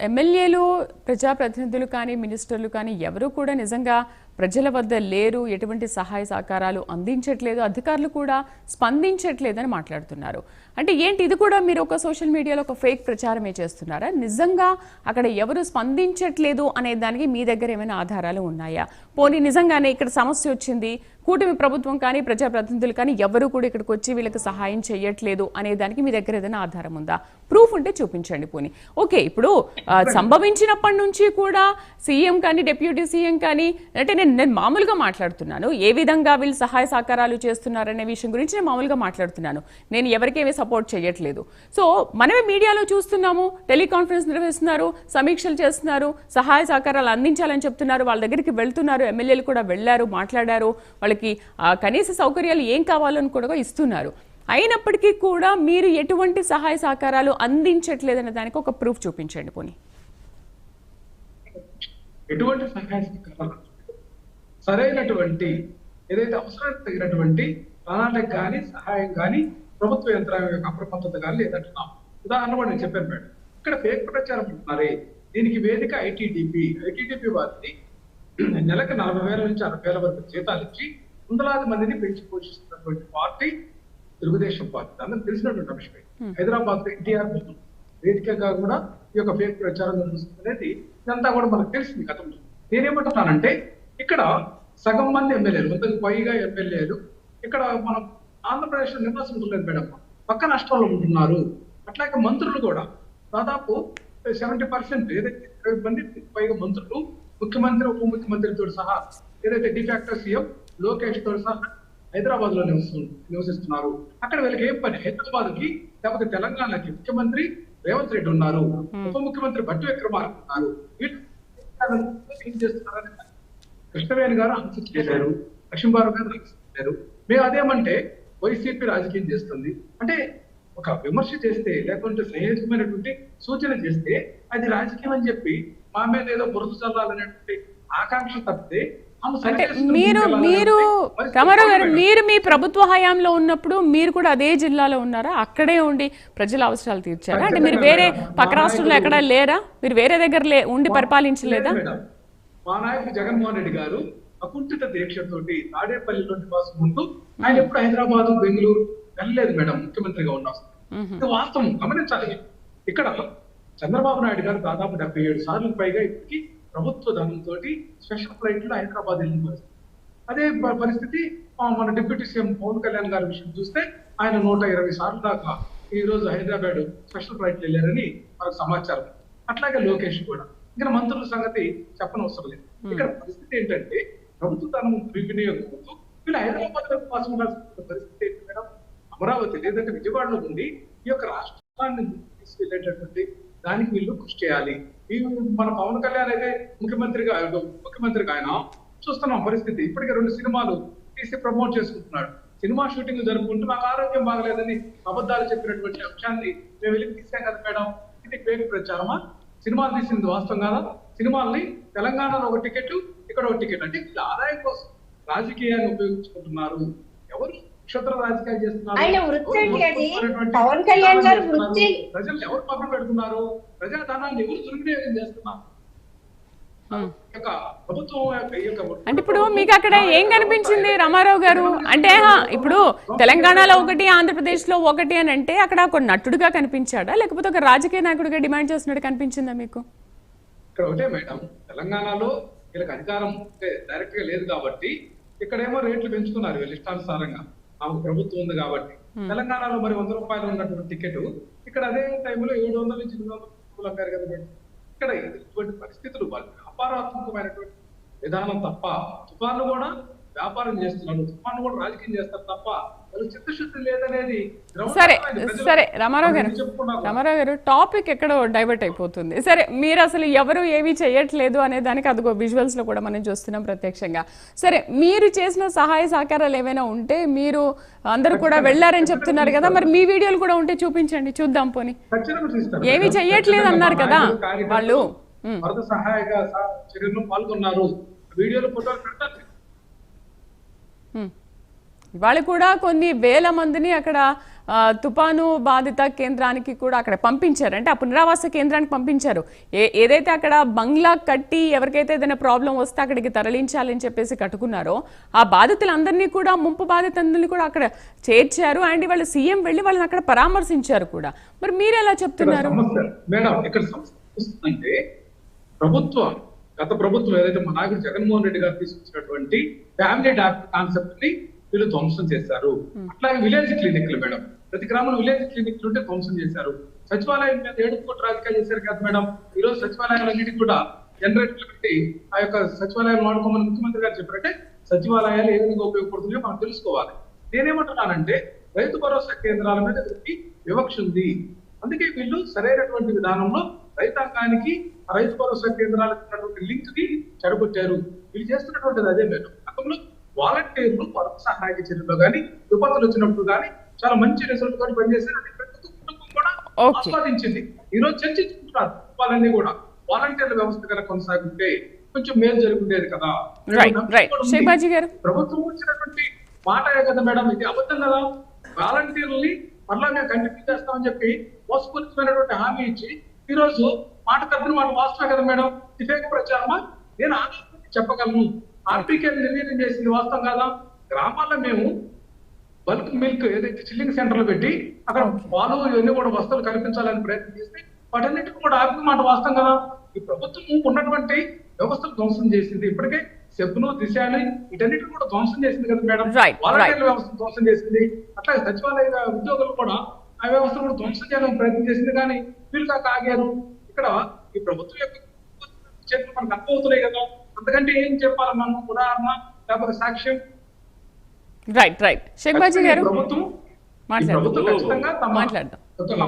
ఎమ్మెల్యేలు ప్రజాప్రతినిధులు కానీ మినిస్టర్లు కానీ ఎవరు కూడా నిజంగా ప్రజల వద్ద లేరు ఎటువంటి సహాయ సహకారాలు అందించట్లేదు అధికారులు కూడా స్పందించట్లేదని మాట్లాడుతున్నారు. అంటే ఏంటి? ఇది కూడా మీరు ఒక సోషల్ మీడియాలో ఒక ఫేక్ ప్రచారమే చేస్తున్నారా? నిజంగా అక్కడ ఎవరు స్పందించట్లేదు అనే దానికి మీ దగ్గర ఏమైనా ఆధారాలు ఉన్నాయా? పోనీ నిజంగానే ఇక్కడ సమస్య వచ్చింది కూటమి ప్రభుత్వం కానీ ప్రజాప్రతినిధులు కానీ ఎవరు కూడా ఇక్కడికి వచ్చి వీళ్ళకి సహాయం చేయట్లేదు అనే దానికి మీ దగ్గర ఏదైనా ఆధారం ఉందా? ప్రూఫ్ ఉంటే చూపించండి పోనీ. ఓకే ఇప్పుడు సంభవించినప్పటి నుంచి కూడా సీఎం కానీ డిప్యూటీ సీఎం కానీ అంటే నేను నేను మామూలుగా మాట్లాడుతున్నాను. ఏ విధంగా వీళ్ళు సహాయ సహకారాలు చేస్తున్నారనే విషయం గురించి నేను మామూలుగా మాట్లాడుతున్నాను. నేను ఎవరికేమీ సపోర్ట్ చేయట్లేదు. సో మనమే మీడియాలో చూస్తున్నాము టెలికాన్ఫరెన్స్ నిర్వహిస్తున్నారు సమీక్షలు చేస్తున్నారు సహాయ సహకారాలు అందించాలని చెప్తున్నారు వాళ్ళ దగ్గరికి వెళ్తున్నారు ఎమ్మెల్యేలు కూడా వెళ్ళారు మాట్లాడారు వాళ్ళకి కనీస సౌకర్యాలు ఏం కావాలని కూడా ఇస్తున్నారు. అయినప్పటికీ కూడా మీరు ఎటువంటి సహాయ సహకారాలు అందించట్లేదనే దానికి ఒక ప్రూఫ్ చూపించండి పోనీ. ఎటువంటి సహాయ సహకారాలు? సరైనటువంటి ఏదైతే అవసరానికి తగినటువంటి ప్రణాళిక కానీ సహాయం కానీ ప్రభుత్వ యంత్రాంగం యొక్క అప్రమత్తత కానీ లేదంటున్నాం. ఉదాహరణ కూడా నేను చెప్పాను మేడం ఇక్కడ ఫేక్ ప్రచారం అంటున్నారే దీనికి వేదిక ఐటీడీపీ. ఐటీడీపీ వారిని నెలకు నలభై వేల నుంచి అరవై వేల వరకు జీతాలు ఇచ్చి వందలాది మందిని పెంచి పోషిస్తున్నటువంటి పార్టీ తెలుగుదేశం పార్టీ. అందరికి తెలిసినటువంటి అంశమే. హైదరాబాద్లో ఎన్టీఆర్ వేదికగా కూడా ఈ యొక్క ఫేక్ ప్రచారం జరుగుతుంది అనేది ఇదంతా కూడా మనకు తెలిసింది గతంలో. నేనేమంటున్నానంటే ఇక్కడ సగం మంది ఎమ్మెల్యేలు వందకి పైగా ఎమ్మెల్యేలు. ఇక్కడ మనం ఆంధ్రప్రదేశ్లో నివాసం ఉండలేదు మేడం పక్క రాష్ట్రాల్లో ఉంటున్నారు. అట్లాగే మంత్రులు కూడా. దాదాపు సెవెంటీ పర్సెంట్ ఏదైతే ఇరవై మంది పైగా మంత్రులు ముఖ్యమంత్రి ఉప ముఖ్యమంత్రితో సహా ఏదైతే డిఫాక్టర్ సీఎం లోకేష్తో సహా హైదరాబాద్లో నివసిస్తు నివసిస్తున్నారు. అక్కడ వీళ్ళకి ఏం పని? హైదరాబాద్కి లేకపోతే తెలంగాణకి ముఖ్యమంత్రి రేవంత్ రెడ్డి ఉన్నారు. ఉప ముఖ్యమంత్రి భట్టి విక్రమార్క ఉన్నారు. ఏం చేస్తున్నారని కృష్ణవేణి గారు ఆన్సర్ చేశారు లక్ష్మీబాబు గారు చేశారు మేము అదేమంటే వైసీపీ రాజకీయం చేస్తుంది. అంటే ఒక విమర్శ చేస్తే లేకుంటే సహేతుకమైనటువంటి సూచన చేస్తే అది రాజకీయం అని చెప్పి మా మీద ఏదో బురద చల్లాలనేటువంటి ఆకాంక్ష తప్పితే అంటే మీరు మీరు రామారావు గారు. మీరు మీ ప్రభుత్వ హయాంలో ఉన్నప్పుడు మీరు కూడా అదే జిల్లాలో ఉన్నారా? అక్కడే ఉండి ప్రజల అవసరాలు తీర్చారా? అంటే మీరు వేరే పక్క రాష్ట్రంలో ఎక్కడా లేరా? మీరు వేరే దగ్గర ఉండి పరిపాలించలేదా. మా నాయకుడు జగన్మోహన్ రెడ్డి గారు అకుంఠిత దీక్షతోటి తాడేపల్లిలో నివాసం ఉంటూ ఆయన ఎప్పుడు హైదరాబాద్ బెంగళూరు వెళ్ళలేదు మేడం ముఖ్యమంత్రిగా ఉన్న ఇది వాస్తవం. గమనించాలి. ఇక్కడ చంద్రబాబు నాయుడు గారు దాదాపు డెబ్బై ఏడు సార్లు పైగా ఇప్పటికి ప్రభుత్వ ధనంతో స్పెషల్ ఫ్లైట్లో హైదరాబాద్ వెళ్ళిన పరిస్థితి అదే పరిస్థితి మన డిప్యూటీ సీఎం పవన్ కళ్యాణ్ గారి విషయం చూస్తే ఆయన నూట ఇరవై సార్లు దాకా ఈ రోజు హైదరాబాద్ స్పెషల్ ఫ్లైట్ వెళ్ళారని మనకు సమాచారం. అట్లాగే లోకేష్ కూడా. ఇంకా మంత్రుల సంగతి చెప్పనవసరం లేదు. ఇక్కడ పరిస్థితి ఏంటంటే ప్రభుత్వ ధనం దుర్వినియోగం అవుతూ వీళ్ళు హైదరాబాద్లో కోసం ఉండాల్సిన పరిస్థితి ఏంటి మేడం? అమరావతి లేదంటే విజయవాడలో ఉండి ఈ యొక్క రాష్ట్రాన్ని తీసుకెళ్ళేటటువంటి దానికి వీళ్ళు కృషి చేయాలి. ఈ మన పవన్ కళ్యాణ్ అయితే ముఖ్యమంత్రిగా ముఖ్యమంత్రిగా ఆయన చూస్తున్నాం పరిస్థితి. ఇప్పటికే రెండు సినిమాలు తీసి ప్రమోట్ చేసుకుంటున్నాడు. సినిమా షూటింగ్ జరుపుకుంటూ నాకు ఆరోగ్యం బాగలేదని అబద్ధాలు చెప్పినటువంటి అంశాన్ని మేము వెళ్ళి తీసాం కదా మేడం. ఇది ఫేక్ ప్రచారమా? సినిమాలు తీసింది వాస్తవం కాదా? సినిమాల్ని తెలంగాణలో ఒక టికెట్ ఇక్కడ ఒక టికెట్. అంటే వీళ్ళ ఆదాయం కోసం రాజకీయాన్ని ఉపయోగించుకుంటున్నారు. ఎవరు క్షుద్ర రాజకీయాలు చేస్తున్నారు? పవన్ కళ్యాణ్. ప్రజలు ఎవరు పక్కన పెడుతున్నారు? ప్రజాధనాన్ని ఎవరు దుర్వినియోగం చేస్తున్నారు ఉమ్. ఈ యొక్క ప్రభుత్వం యొక్క ఈ యొక్క అంటే ఇప్పుడు మీకు అక్కడ ఏం కనిపించింది రామారావు గారు? అంటే ఇప్పుడు తెలంగాణలో ఒకటి ఆంధ్రప్రదేశ్లో ఒకటి అని అంటే అక్కడ ఒక నటుడుగా కనిపించాడా? లేకపోతే ఒక రాజకీయ నాయకుడిగా డిమాండ్ చేస్తున్నట్టు కనిపించిందా మీకు? ఇక్కడ ఒకటే మేడం. తెలంగాణలో వీళ్ళకి అధికారం అంటే డైరెక్ట్గా లేదు కాబట్టి ఇక్కడేమో రేట్లు పెంచుకున్నారు వీళ్ళు ఇష్టానుసారంగా. ప్రభుత్వం ఉంది కాబట్టి. తెలంగాణలో మరి వంద రూపాయలు ఉన్నటువంటి టికెట్. ఇక్కడ అదే టైంలో ఏడు వందల నుంచి ఎనిమిది వందల కదా ఇక్కడ ఇటువంటి పరిస్థితులు వాళ్ళు వ్యాపారాత్మకమైనటువంటి విధానం తప్ప తుఫాన్లు కూడా వ్యాపారం చేస్తున్నారు తుఫాన్లు కూడా రాజకీయం చేస్తారు తప్ప సరే సరే రామారావు గారు. రామారావు గారు టాపిక్ ఎక్కడో డైవర్ట్ అయిపోతుంది సరే మీరు అసలు ఎవరు ఏమీ చేయట్లేదు అనే దానికి అదిగో విజువల్స్లో కూడా మనం చూస్తున్నాం ప్రత్యక్షంగా సరే మీరు చేసిన సహాయ సహకారాలు ఏమైనా ఉంటే మీరు అందరూ కూడా వెళ్ళారని చెప్తున్నారు కదా మరి మీ వీడియోలు కూడా ఉంటే చూపించండి చూద్దాం పోని. ఏమీ చెయ్యట్లేదు అన్నారు కదా వాళ్ళు. వరద సహాయక చర్యల్లో పాల్గొన్నారు వీడియోలు ఫోటోలు పెడతారు. ఇవాళ కూడా కొన్ని వేల మందిని అక్కడ ఆ, తుపాను బాధిత కేంద్రానికి కూడా అక్కడ పంపించారు. అంటే ఆ పునరావాస కేంద్రానికి పంపించారు. ఏ ఏదైతే అక్కడ బంగ్లా కట్టి ఎవరికైతే ఏదైనా ప్రాబ్లం వస్తే అక్కడికి తరలించాలని చెప్పేసి కట్టుకున్నారో ఆ బాధితులందరినీ కూడా ముంపు బాధితులందరినీ కూడా అక్కడ చేర్చారు. అండ్ వాళ్ళు సీఎం వెళ్ళి వాళ్ళని అక్కడ పరామర్శించారు కూడా. మరి మీరు ఎలా చెప్తున్నారు మేడం ఇక్కడ ప్రభుత్వం గత ప్రభుత్వం ఏదైతే మా నాయకుడు జగన్మోహన్ రెడ్డి గారు తీసుకొచ్చినటువంటి ఫ్యామిలీ డాక్టర్ కాన్సెప్ట్ని వీళ్ళు ధ్వంసం చేశారు. అట్లాగే విలేజ్ క్లినిక్లు మేడం. ప్రతి గ్రామంలో విలేజ్ క్లినిక్లు ఉంటే ధ్వంసం చేశారు. సచివాలయం మీద ఏడు కోట్ల రాజకీయాలు చేశారు కదా మేడం. ఈ రోజు సచివాలయాలన్నిటికీ కూడా జనరేటర్లు పెట్టి ఆ యొక్క సచివాలయాలు వాడుకోమని ముఖ్యమంత్రి గారు చెప్పారంటే సచివాలయాలు ఏ విధంగా ఉపయోగపడుతున్నాయో మనం తెలుసుకోవాలి. నేనేమంటున్నానంటే రైతు భరోసా కేంద్రాల మీద వీరికి వివక్ష ఉంది. అందుకే వీళ్ళు సరైనటువంటి విధానంలో రైతాంగానికి రైతు భరోసా కేంద్రాలకు ఉన్నటువంటి లింక్ని చెడగొట్టారు వీళ్ళు చేస్తున్నటువంటిది అదే మేడం. గతంలో వాలంటీర్లు వరద సహాయక చర్యలో కానీ విపత్తులు వచ్చినప్పుడు కానీ చాలా మంచి రిజల్ట్ తోటి అది ప్రతి కుటుంబం కూడా. ఆస్వాదించింది. ఈ రోజు చర్చించుకుంటున్నారు వాళ్ళన్నీ కూడా. వాలంటీర్ల వ్యవస్థ కనుక కొనసాగితే కొంచెం మేలు జరుగుండేది కదా. ప్రభుత్వం వచ్చినటువంటి మాటే కదా మేడం ఇది అబద్ధం కదా. వాలంటీర్లని మరలా మేము కంటిన్యూ చేస్తామని చెప్పి మోసపూరితమైనటువంటి హామీ ఇచ్చి ఈ రోజు మాట తప్పిన మాట వాస్తవే కదా మేడం? ఇది ప్రచారమా? నేను ఆధారంగా చెప్పగలను. ఆర్టీకే నిర్ణయం చేసింది వాస్తవం కదా? గ్రామాల్లో మేము బల్క్ మిల్క్ ఏదైతే చిల్లింగ్ సెంటర్లు పెట్టి అక్కడ పాలు ఇవన్నీ కూడా వస్తువులు కల్పించాలని ప్రయత్నం చేస్తే వాటన్నిటిని కూడా ఆర్థిక మాట వాస్తవం కదా? ఈ ప్రభుత్వం ఉన్నటువంటి వ్యవస్థలు ధ్వంసం చేసింది. ఇప్పటికే సెబ్ను దిశాని వీటన్నిటిని కూడా ధ్వంసం చేసింది కదా మేడం? వాలంటీర్ల వ్యవస్థ ధ్వంసం చేసింది. అట్లాగే సచివాలయ ఉద్యోగులు కూడా ఆ వ్యవస్థను కూడా ధ్వంసం చేయడానికి ప్రయత్నం చేసింది కానీ వీళ్ళు కాక ఆగారు. ఇక్కడ ఈ ప్రభుత్వం యొక్క చేతులు మనకు అర్థమవుతున్నాయి కదా. అంతకంటే ఏం చెప్పాలి మనం? ఉదాహరణ లేకపోతే సాక్ష్యం? రైట్ రైట్ ప్రభుత్వం ప్రభుత్వం ఖచ్చితంగా తమ